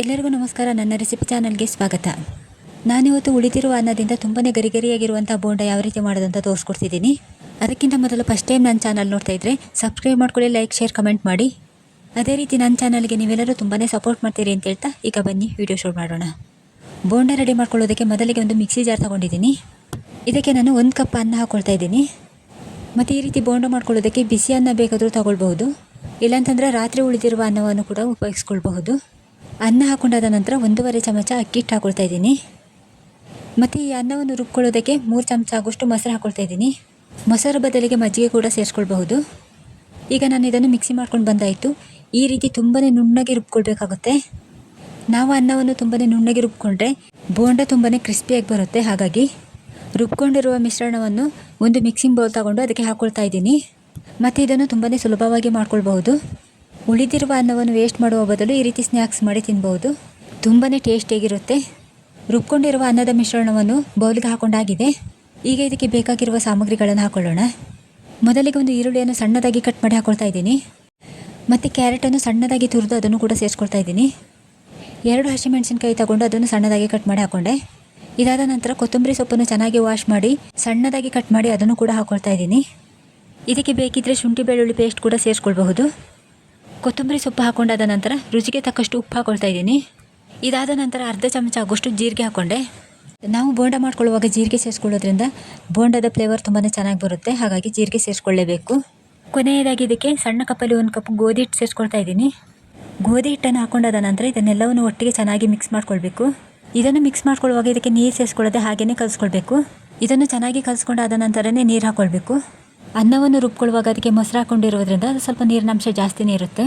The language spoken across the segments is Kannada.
ಎಲ್ಲರಿಗೂ ನಮಸ್ಕಾರ. ನನ್ನ ರೆಸಿಪಿ ಚಾನಲ್ಗೆ ಸ್ವಾಗತ. ನಾನಿವತ್ತು ಉಳಿದಿರುವ ಅನ್ನದಿಂದ ತುಂಬಾ ಗರಿಗರಿಯಾಗಿರುವಂಥ ಬೋಂಡ ಯಾವ ರೀತಿ ಮಾಡೋದಂತ ತೋರಿಸ್ಕೊಡ್ತಿದ್ದೀನಿ. ಅದಕ್ಕಿಂತ ಮೊದಲು ಫಸ್ಟ್ ಟೈಮ್ ನನ್ನ ಚಾನಲ್ ನೋಡ್ತಾ ಇದ್ದರೆ ಸಬ್ಸ್ಕ್ರೈಬ್ ಮಾಡ್ಕೊಳ್ಳಿ ಲೈಕ್ ಶೇರ್ ಕಮೆಂಟ್ ಮಾಡಿ. ಅದೇ ರೀತಿ ನನ್ನ ಚಾನಲ್ಗೆ ನೀವೆಲ್ಲರೂ ತುಂಬನೇ ಸಪೋರ್ಟ್ ಮಾಡ್ತೀರಿ ಅಂತ ಹೇಳ್ತಾ ಈಗ ಬನ್ನಿ ವಿಡಿಯೋ ಶೂಟ್ ಮಾಡೋಣ. ಬೋಂಡ ರೆಡಿ ಮಾಡ್ಕೊಳ್ಳೋದಕ್ಕೆ ಮೊದಲಿಗೆ ಒಂದು ಮಿಕ್ಸಿ ಜಾರ್ ತೊಗೊಂಡಿದ್ದೀನಿ. ಇದಕ್ಕೆ ನಾನು ಒಂದು ಕಪ್ ಅನ್ನ ಹಾಕ್ಕೊಳ್ತಾ ಇದ್ದೀನಿ. ಮತ್ತು ಈ ರೀತಿ ಬೋಂಡ ಮಾಡ್ಕೊಳ್ಳೋದಕ್ಕೆ ಬಿಸಿ ಅನ್ನ ಬೇಕಾದರೂ ತಗೊಳ್ಬಹುದು. ಇಲ್ಲಾಂತಂದರೆ ರಾತ್ರಿ ಉಳಿದಿರುವ ಅನ್ನವನ್ನು ಕೂಡ ಉಪಯೋಗಿಸ್ಕೊಳ್ಬಹುದು. ಅನ್ನ ಹಾಕೊಂಡಾದ ನಂತರ ಒಂದೂವರೆ ಚಮಚ ಅಕ್ಕಿ ಹಿಟ್ಟು ಹಾಕೊಳ್ತಾ ಇದ್ದೀನಿ. ಮತ್ತು ಈ ಅನ್ನವನ್ನು ರುಬ್ಕೊಳ್ಳೋದಕ್ಕೆ ಮೂರು ಚಮಚ ಆಗೋಷ್ಟು ಮೊಸರು ಹಾಕೊಳ್ತಾ ಇದ್ದೀನಿ. ಮೊಸರು ಬದಲಿಗೆ ಮಜ್ಜಿಗೆ ಕೂಡ ಸೇರಿಸ್ಕೊಳ್ಬಹುದು. ಈಗ ನಾನು ಇದನ್ನು ಮಿಕ್ಸಿ ಮಾಡ್ಕೊಂಡು ಬಂದಾಯಿತು. ಈ ರೀತಿ ತುಂಬಾ ನುಣ್ಣಗೆ ರುಬ್ಕೊಳ್ಬೇಕಾಗುತ್ತೆ. ನಾವು ಅನ್ನವನ್ನು ತುಂಬಾ ನುಣ್ಣಗೆ ರುಬ್ಕೊಂಡ್ರೆ ಬೋಂಡ ತುಂಬಾ ಕ್ರಿಸ್ಪಿಯಾಗಿ ಬರುತ್ತೆ. ಹಾಗಾಗಿ ರುಬ್ಕೊಂಡಿರುವ ಮಿಶ್ರಣವನ್ನು ಒಂದು ಮಿಕ್ಸಿಂಗ್ ಬೌಲ್ ತಗೊಂಡು ಅದಕ್ಕೆ ಹಾಕ್ಕೊಳ್ತಾ ಇದ್ದೀನಿ. ಮತ್ತು ಇದನ್ನು ತುಂಬಾ ಸುಲಭವಾಗಿ ಮಾಡ್ಕೊಳ್ಬಹುದು. ಉಳಿದಿರುವ ಅನ್ನವನ್ನು ವೇಸ್ಟ್ ಮಾಡುವ ಬದಲು ಈ ರೀತಿ ಸ್ನ್ಯಾಕ್ಸ್ ಮಾಡಿ ತಿನ್ಬೋದು ತುಂಬಾ ಟೇಸ್ಟಿಯಾಗಿರುತ್ತೆ ರುಬ್ಕೊಂಡಿರುವ ಅನ್ನದ ಮಿಶ್ರಣವನ್ನು ಬೌಲ್ಗೆ ಹಾಕೊಂಡಾಗಿದೆ. ಈಗ ಇದಕ್ಕೆ ಬೇಕಾಗಿರುವ ಸಾಮಗ್ರಿಗಳನ್ನು ಹಾಕೊಳ್ಳೋಣ. ಮೊದಲಿಗೆ ಒಂದು ಈರುಳ್ಳಿಯನ್ನು ಸಣ್ಣದಾಗಿ ಕಟ್ ಮಾಡಿ ಹಾಕೊಳ್ತಾ ಇದ್ದೀನಿ. ಮತ್ತು ಕ್ಯಾರೆಟನ್ನು ಸಣ್ಣದಾಗಿ ತುರಿದು ಅದನ್ನು ಕೂಡ ಸೇರಿಸ್ಕೊಳ್ತಾ ಇದ್ದೀನಿ. ಎರಡು ಹಸಿಮೆಣಸಿನ್ಕಾಯಿ ತಗೊಂಡು ಅದನ್ನು ಸಣ್ಣದಾಗಿ ಕಟ್ ಮಾಡಿ ಹಾಕೊಂಡೆ. ಇದಾದ ನಂತರ ಕೊತ್ತಂಬರಿ ಸೊಪ್ಪನ್ನು ಚೆನ್ನಾಗಿ ವಾಶ್ ಮಾಡಿ ಸಣ್ಣದಾಗಿ ಕಟ್ ಮಾಡಿ ಅದನ್ನು ಕೂಡ ಹಾಕೊಳ್ತಾ ಇದ್ದೀನಿ. ಇದಕ್ಕೆ ಬೇಕಿದ್ದರೆ ಶುಂಠಿ ಬೆಳ್ಳುಳ್ಳಿ ಪೇಸ್ಟ್ ಕೂಡ ಸೇರಿಸ್ಕೊಳ್ಬಹುದು. ಕೊತ್ತಂಬರಿ ಸೊಪ್ಪು ಹಾಕೊಂಡಾದ ನಂತರ ರುಚಿಗೆ ತಕ್ಕಷ್ಟು ಉಪ್ಪು ಹಾಕೊಳ್ತಾ ಇದ್ದೀನಿ. ಇದಾದ ನಂತರ ಅರ್ಧ ಚಮಚ ಆಗೋಷ್ಟು ಜೀರಿಗೆ ಹಾಕ್ಕೊಂಡೆ ನಾವು ಬೋಂಡ ಮಾಡ್ಕೊಳ್ಳುವಾಗ ಜೀರಿಗೆ ಸೇರಿಸ್ಕೊಳ್ಳೋದ್ರಿಂದ ಬೋಂಡದ ಫ್ಲೇವರ್ ತುಂಬಾ ಚೆನ್ನಾಗಿ ಬರುತ್ತೆ. ಹಾಗಾಗಿ ಜೀರಿಗೆ ಸೇರಿಸ್ಕೊಳ್ಳೇಬೇಕು. ಕೊನೆಯದಾಗಿ ಇದಕ್ಕೆ ಸಣ್ಣ ಕಪ್ಪಲ್ಲಿ ಒಂದು ಕಪ್ ಗೋಧಿ ಹಿಟ್ಟು ಸೇರಿಸ್ಕೊಳ್ತಾ ಇದ್ದೀನಿ. ಗೋಧಿ ಹಿಟ್ಟನ್ನು ಹಾಕೊಂಡಾದ ನಂತರ ಇದನ್ನೆಲ್ಲವನ್ನು ಒಟ್ಟಿಗೆ ಚೆನ್ನಾಗಿ ಮಿಕ್ಸ್ ಮಾಡ್ಕೊಳ್ಬೇಕು. ಇದನ್ನು ಮಿಕ್ಸ್ ಮಾಡ್ಕೊಳ್ಳುವಾಗ ಇದಕ್ಕೆ ನೀರು ಸೇರಿಸ್ಕೊಳ್ಳೋದೇ ಹಾಗೆಯೇ ಕಲಿಸ್ಕೊಳ್ಬೇಕು. ಇದನ್ನು ಚೆನ್ನಾಗಿ ಕಲಿಸ್ಕೊಂಡಾದ ನಂತರನೇ ನೀರು ಹಾಕ್ಕೊಳ್ಬೇಕು ಅನ್ನವನ್ನು ರುಬ್ಕೊಳ್ಳುವಾಗ ಅದಕ್ಕೆ ಮೊಸರು ಹಾಕೊಂಡಿರೋದ್ರಿಂದ ಅದು ಸ್ವಲ್ಪ ನೀರಿನಂಶ ಜಾಸ್ತಿನೇ ಇರುತ್ತೆ.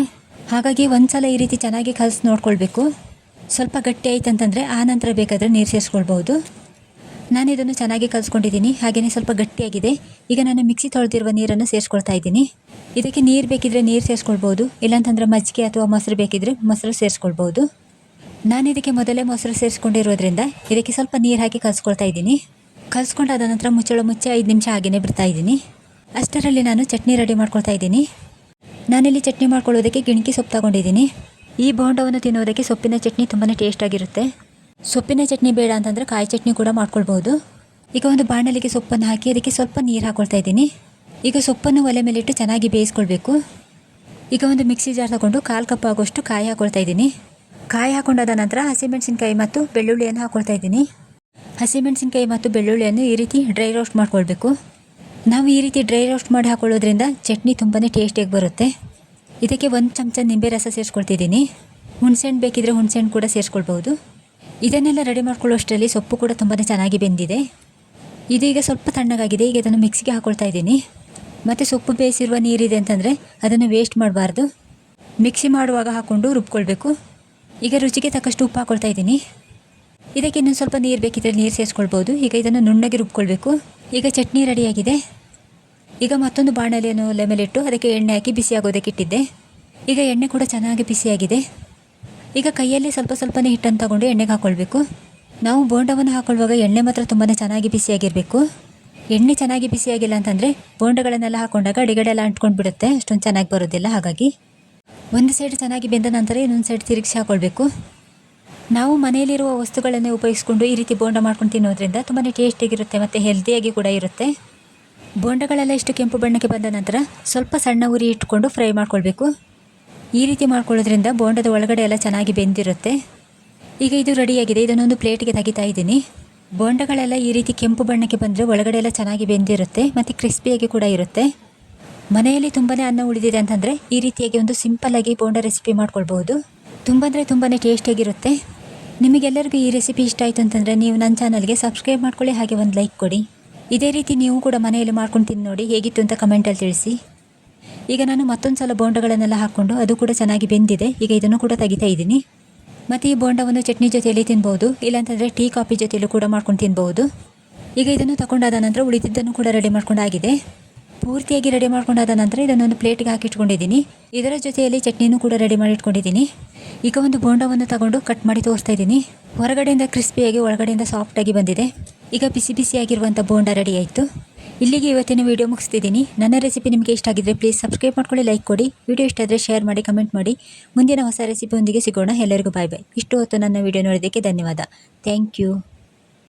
ಹಾಗಾಗಿ ಒಂದ್ಸಲ ಈ ರೀತಿ ಚೆನ್ನಾಗಿ ಕಲಸಿ ನೋಡ್ಕೊಳ್ಬೇಕು. ಸ್ವಲ್ಪ ಗಟ್ಟಿ ಆಯ್ತು ಅಂತಂದರೆ ಆ ನಂತರ ಬೇಕಾದರೆ ನೀರು ಸೇರಿಸ್ಕೊಳ್ಬೋದು ನಾನು ಇದನ್ನು ಚೆನ್ನಾಗಿ ಕಲಿಸ್ಕೊಂಡಿದ್ದೀನಿ. ಹಾಗೆಯೇ ಸ್ವಲ್ಪ ಗಟ್ಟಿಯಾಗಿದೆ. ಈಗ ನಾನು ಮಿಕ್ಸಿ ತೊಳೆದಿರುವ ನೀರನ್ನು ಸೇರಿಸ್ಕೊಳ್ತಾ ಇದ್ದೀನಿ. ಇದಕ್ಕೆ ನೀರು ಬೇಕಿದ್ರೆ ನೀರು ಸೇರಿಸ್ಕೊಳ್ಬೋದು ಇಲ್ಲಾಂತಂದರೆ ಮಜ್ಜಿಗೆ ಅಥವಾ ಮೊಸರು ಬೇಕಿದ್ರೆ ಮೊಸರು ಸೇರಿಸ್ಕೊಳ್ಬೋದು ನಾನು ಇದಕ್ಕೆ ಮೊದಲೇ ಮೊಸರು ಸೇರಿಸ್ಕೊಂಡಿರೋದ್ರಿಂದ ಇದಕ್ಕೆ ಸ್ವಲ್ಪ ನೀರು ಹಾಕಿ ಕಲಿಸ್ಕೊಳ್ತಾ ಇದ್ದೀನಿ. ಕಲಿಸ್ಕೊಂಡಾದ ನಂತರ ಮುಚ್ಚಳ ಮುಚ್ಚಿ ಐದು ನಿಮಿಷ ಹಾಗೆಯೇ ಬಿಡ್ತಾ ಇದ್ದೀನಿ. ಅಷ್ಟರಲ್ಲಿ ನಾನು ಚಟ್ನಿ ರೆಡಿ ಮಾಡ್ಕೊಳ್ತಾ ಇದ್ದೀನಿ. ನಾನಿಲ್ಲಿ ಚಟ್ನಿ ಮಾಡ್ಕೊಳ್ಳೋದಕ್ಕೆ ಗಿಣಕಿ ಸೊಪ್ಪು ತಗೊಂಡಿದ್ದೀನಿ. ಈ ಬೋಂಡವನ್ನು ತಿನ್ನೋದಕ್ಕೆ ಸೊಪ್ಪಿನ ಚಟ್ನಿ ತುಂಬಾ ಟೇಸ್ಟಾಗಿರುತ್ತೆ ಸೊಪ್ಪಿನ ಚಟ್ನಿ ಬೇಡ ಅಂತಂದರೆ ಕಾಯಿ ಚಟ್ನಿ ಕೂಡ ಮಾಡ್ಕೊಳ್ಬೋದು ಈಗ ಒಂದು ಬಾಣಲಿಗೆ ಸೊಪ್ಪನ್ನು ಹಾಕಿ ಅದಕ್ಕೆ ಸ್ವಲ್ಪ ನೀರು ಹಾಕ್ಕೊಳ್ತಾ ಇದ್ದೀನಿ. ಈಗ ಸೊಪ್ಪನ್ನು ಒಲೆ ಮೇಲಿಟ್ಟು ಚೆನ್ನಾಗಿ ಬೇಯಿಸ್ಕೊಳ್ಬೇಕು. ಈಗ ಒಂದು ಮಿಕ್ಸಿ ಜಾರ್ ತಗೊಂಡು ಕಾಲು ಕಪ್ ಆಗೋಷ್ಟು ಕಾಯಿ ಹಾಕ್ಕೊಳ್ತಾ ಇದ್ದೀನಿ. ಕಾಯಿ ಹಾಕೊಂಡಾದ ನಂತರ ಹಸಿಮೆಣಸಿನ್ಕಾಯಿ ಮತ್ತು ಬೆಳ್ಳುಳ್ಳಿಯನ್ನು ಹಾಕ್ಕೊಳ್ತಾ ಇದ್ದೀನಿ. ಹಸಿಮೆಣಸಿನ್ಕಾಯಿ ಮತ್ತು ಬೆಳ್ಳುಳ್ಳಿಯನ್ನು ಈ ರೀತಿ ಡ್ರೈ ರೋಸ್ಟ್ ಮಾಡ್ಕೊಳ್ಬೇಕು. ನಾವು ಈ ರೀತಿ ಡ್ರೈ ರೋಸ್ಟ್ ಮಾಡಿ ಹಾಕೊಳ್ಳೋದ್ರಿಂದ ಚಟ್ನಿ ತುಂಬಾ ಟೇಸ್ಟಿಯಾಗಿ ಬರುತ್ತೆ. ಇದಕ್ಕೆ ಒಂದು ಚಮಚ ನಿಂಬೆ ರಸ ಸೇರಿಸ್ಕೊಳ್ತಿದ್ದೀನಿ. ಹುಣಸೆಹಣ್ಣು ಬೇಕಿದ್ರೆ ಹುಣಸೆಹಣ್ಣು ಕೂಡ ಸೇರಿಸ್ಕೊಳ್ಬೋದು ಇದನ್ನೆಲ್ಲ ರೆಡಿ ಮಾಡ್ಕೊಳ್ಳೋಷ್ಟರಲ್ಲಿ ಸೊಪ್ಪು ಕೂಡ ತುಂಬಾ ಚೆನ್ನಾಗಿ ಬೆಂದಿದೆ. ಇದು ಈಗ ಸ್ವಲ್ಪ ತಣ್ಣಗಾಗಿದೆ, ಈಗ ಇದನ್ನು ಮಿಕ್ಸಿಗೆ ಹಾಕೊಳ್ತಾ ಇದ್ದೀನಿ. ಮತ್ತು ಸೊಪ್ಪು ಬೇಯಿಸಿರುವ ನೀರಿದೆ ಅಂತಂದರೆ ಅದನ್ನು ವೇಸ್ಟ್ ಮಾಡಬಾರ್ದು. ಮಿಕ್ಸಿ ಮಾಡುವಾಗ ಹಾಕ್ಕೊಂಡು ರುಬ್ಕೊಳ್ಬೇಕು. ಈಗ ರುಚಿಗೆ ತಕ್ಕಷ್ಟು ಉಪ್ಪು ಹಾಕ್ಕೊಳ್ತಾ ಇದ್ದೀನಿ. ಇದಕ್ಕೆ ಇನ್ನೊಂದು ಸ್ವಲ್ಪ ನೀರು ಬೇಕಿದ್ರೆ ನೀರು ಸೇರಿಸ್ಕೊಳ್ಬೋದು ಈಗ ಇದನ್ನು ನುಣ್ಣಗೆ ರುಬ್ಕೊಳ್ಬೇಕು. ಈಗ ಚಟ್ನಿ ರೆಡಿಯಾಗಿದೆ. ಈಗ ಮತ್ತೊಂದು ಬಾಣಲೆಯನ್ನು ಒಲೆ ಮೇಲಿಟ್ಟು ಅದಕ್ಕೆ ಎಣ್ಣೆ ಹಾಕಿ ಬಿಸಿಯಾಗೋದಕ್ಕೆ ಇಟ್ಟಿದ್ದೆ. ಈಗ ಎಣ್ಣೆ ಕೂಡ ಚೆನ್ನಾಗಿ ಬಿಸಿಯಾಗಿದೆ. ಈಗ ಕೈಯಲ್ಲಿ ಸ್ವಲ್ಪ ಸ್ವಲ್ಪನೇ ಹಿಟ್ಟನ್ನು ತಗೊಂಡು ಎಣ್ಣೆಗೆ ಹಾಕ್ಕೊಳ್ಬೇಕು ನಾವು ಬೋಂಡವನ್ನು ಹಾಕ್ಕೊಳ್ಳುವಾಗ ಎಣ್ಣೆ ಮಾತ್ರ ತುಂಬಾ ಚೆನ್ನಾಗಿ ಬಿಸಿಯಾಗಿರಬೇಕು. ಎಣ್ಣೆ ಚೆನ್ನಾಗಿ ಬಿಸಿಯಾಗಿಲ್ಲ ಅಂತಂದರೆ ಬೋಂಡಗಳನ್ನೆಲ್ಲ ಹಾಕೊಂಡಾಗ ಅಡಿಗಡೆ ಎಲ್ಲ ಅಂಟ್ಕೊಂಡು ಬಿಡುತ್ತೆ. ಅಷ್ಟೊಂದು ಚೆನ್ನಾಗಿ ಬರೋದಿಲ್ಲ. ಹಾಗಾಗಿ ಒಂದು ಸೈಡ್ ಚೆನ್ನಾಗಿ ಬೆಂದ ನಂತರ ಇನ್ನೊಂದು ಸೈಡ್ ತಿರುಗಿಸಿ ಹಾಕ್ಕೊಳ್ಬೇಕು ನಾವು ಮನೆಯಲ್ಲಿರುವ ವಸ್ತುಗಳನ್ನೇ ಉಪಯೋಗಿಸ್ಕೊಂಡು ಈ ರೀತಿ ಬೋಂಡ ಮಾಡ್ಕೊಂಡು ತಿನ್ನೋದ್ರಿಂದ ತುಂಬಾ ಟೇಸ್ಟಿಯಾಗಿರುತ್ತೆ ಮತ್ತು ಹೆಲ್ದಿಯಾಗಿ ಕೂಡ ಇರುತ್ತೆ. ಬೋಂಡಗಳೆಲ್ಲ ಇಷ್ಟು ಕೆಂಪು ಬಣ್ಣಕ್ಕೆ ಬಂದ ನಂತರ ಸ್ವಲ್ಪ ಸಣ್ಣ ಉರಿ ಇಟ್ಕೊಂಡು ಫ್ರೈ ಮಾಡ್ಕೊಳ್ಬೇಕು. ಈ ರೀತಿ ಮಾಡ್ಕೊಳ್ಳೋದ್ರಿಂದ ಬೋಂಡದ ಒಳಗಡೆ ಎಲ್ಲ ಚೆನ್ನಾಗಿ ಬೆಂದಿರುತ್ತೆ. ಈಗ ಇದು ರೆಡಿಯಾಗಿದೆ ಇದನ್ನೊಂದು ಪ್ಲೇಟ್ಗೆ ತೆಗಿತಾ ಇದ್ದೀನಿ. ಬೋಂಡಗಳೆಲ್ಲ ಈ ರೀತಿ ಕೆಂಪು ಬಣ್ಣಕ್ಕೆ ಬಂದರೆ ಒಳಗಡೆ ಎಲ್ಲ ಚೆನ್ನಾಗಿ ಬೆಂದಿರುತ್ತೆ ಮತ್ತು ಕ್ರಿಸ್ಪಿಯಾಗಿ ಕೂಡ ಇರುತ್ತೆ. ಮನೆಯಲ್ಲಿ ತುಂಬಾ ಅನ್ನ ಉಳಿದಿದೆ ಅಂತಂದರೆ ಈ ರೀತಿಯಾಗಿ ಒಂದು ಸಿಂಪಲ್ಲಾಗಿ ಬೋಂಡ ರೆಸಿಪಿ ಮಾಡ್ಕೊಳ್ಬೋದು ತುಂಬ ಅಂದರೆ ತುಂಬಾ ಟೇಸ್ಟಿಯಾಗಿರುತ್ತೆ ನಿಮಗೆಲ್ಲರಿಗೂ ಈ ರೆಸಿಪಿ ಇಷ್ಟ ಆಯಿತು ಅಂತಂದರೆ ನೀವು ನನ್ನ ಚಾನಲ್ಗೆ ಸಬ್ಸ್ಕ್ರೈಬ್ ಮಾಡ್ಕೊಳ್ಳಿ, ಹಾಗೆ ಒಂದು ಲೈಕ್ ಕೊಡಿ. ಇದೇ ರೀತಿ ನೀವು ಕೂಡ ಮನೆಯಲ್ಲಿ ಮಾಡ್ಕೊಂಡು ತಿಂದು ನೋಡಿ, ಹೇಗಿತ್ತು ಅಂತ ಕಮೆಂಟಲ್ಲಿ ತಿಳಿಸಿ. ಈಗ ನಾನು ಮತ್ತೊಂದು ಸಲ ಬೋಂಡಗಳನ್ನೆಲ್ಲ ಹಾಕ್ಕೊಂಡು ಅದು ಕೂಡ ಚೆನ್ನಾಗಿ ಬೆಂದಿದೆ. ಈಗ ಇದನ್ನು ಕೂಡ ತೆಗಿತಾ ಇದ್ದೀನಿ. ಮತ್ತು ಈ ಬೋಂಡವನ್ನು ಚಟ್ನಿ ಜೊತೆಯಲ್ಲಿ ತಿನ್ಬೋದು, ಇಲ್ಲಾಂತಂದರೆ ಟೀ, ಕಾಫಿ ಜೊತೆಯಲ್ಲೂ ಕೂಡ ಮಾಡ್ಕೊಂಡು ತಿನ್ಬೋದು. ಈಗ ಇದನ್ನು ತಗೊಂಡಾದ ನಂತರ ಉಳಿದಿದ್ದನ್ನು ಕೂಡ ರೆಡಿ ಮಾಡ್ಕೊಂಡಾಗಿದೆ. ಪೂರ್ತಿಯಾಗಿ ರೆಡಿ ಮಾಡ್ಕೊಂಡಾದ ನಂತರ ಇದನ್ನೊಂದು ಪ್ಲೇಟ್ಗೆ ಹಾಕಿಟ್ಕೊಂಡಿದ್ದೀನಿ. ಇದರ ಜೊತೆಯಲ್ಲಿ ಚಟ್ನಿನೂ ಕೂಡ ರೆಡಿ ಮಾಡಿ ಇಟ್ಕೊಂಡಿದ್ದೀನಿ. ಈಗ ಒಂದು ಬೋಂಡವನ್ನು ತಗೊಂಡು ಕಟ್ ಮಾಡಿ ತೋರಿಸ್ತಾ ಇದ್ದೀನಿ. ಹೊರಗಡೆಯಿಂದ ಕ್ರಿಸ್ಪಿಯಾಗಿ ಒಳಗಡೆಯಿಂದ ಸಾಫ್ಟಾಗಿ ಬಂದಿದೆ. ಈಗ ಬಿಸಿ ಬಿಸಿಯಾಗಿರುವಂಥ ಬೋಂಡ ರೆಡಿ ಆಯಿತು. ಇಲ್ಲಿಗೆ ಇವತ್ತಿನ ವಿಡಿಯೋ ಮುಗಿಸ್ತಿದ್ದೀನಿ. ನನ್ನ ರೆಸಿಪಿ ನಿಮಗೆ ಇಷ್ಟ ಆಗಿದ್ರೆ ಪ್ಲೀಸ್ ಸಬ್ಸ್ಕ್ರೈಬ್ ಮಾಡ್ಕೊಳ್ಳಿ ಲೈಕ್ ಕೊಡಿ. ವಿಡಿಯೋ ಇಷ್ಟ ಆದರೆ ಶೇರ್ ಮಾಡಿ ಕಮೆಂಟ್ ಮಾಡಿ. ಮುಂದಿನ ಹೊಸ ರೆಸಿಪಿಯೊಂದಿಗೆ ಸಿಗೋಣ. ಎಲ್ಲರಿಗೂ ಬಾಯ್ ಬಾಯ್ ಇಷ್ಟು ಹೊತ್ತು ನನ್ನ ವಿಡಿಯೋ ನೋಡಿದ್ದಕ್ಕೆ ಧನ್ಯವಾದ. Thank you